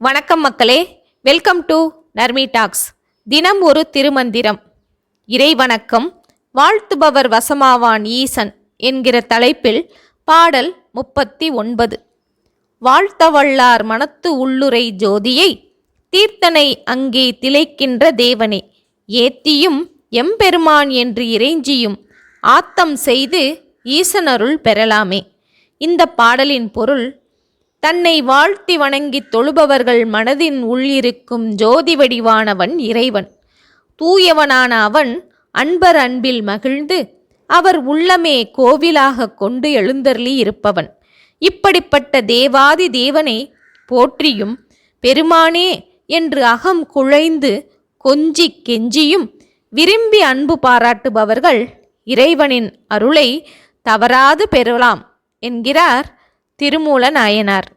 வணக்கம் மக்களே. Welcome to Narmi tax தினம் ஒரு திருமந்திரம். இறைவணக்கம் வாழ்த்துபவர் வசமாவான் ஈசன் என்கிற தலைப்பில் பாடல் முப்பத்தி ஒன்பது. வாழ்த்தவள்ளார் மனத்து உள்ளுரை ஜோதியை தீர்த்தனை அங்கே திளைக்கின்ற தேவனே. ஏத்தியும் எம்பெருமான் என்று இறைஞ்சியும் ஆத்தம் செய்து ஈசனருள் பெறலாமே. இந்த பாடலின் பொருள் தன்னை வாழ்த்தி வணங்கித் தொழுபவர்கள் மனதின் உள்ளிருக்கும் ஜோதி வடிவானவன் இறைவன். தூயவனான அவன் அன்பர் அன்பில் மகிழ்ந்து அவர் உள்ளமே கோவிலாக கொண்டு எழுந்தருளி இருப்பவன். இப்படிப்பட்ட தேவாதி தேவனை போற்றியும் பெருமானே என்று அகம் குழைந்து கொஞ்சி கெஞ்சியும் விரும்பி அன்பு பாராட்டுபவர்கள் இறைவனின் அருளை தவறாது பெறலாம் என்கிறார் திருமூல நாயனார்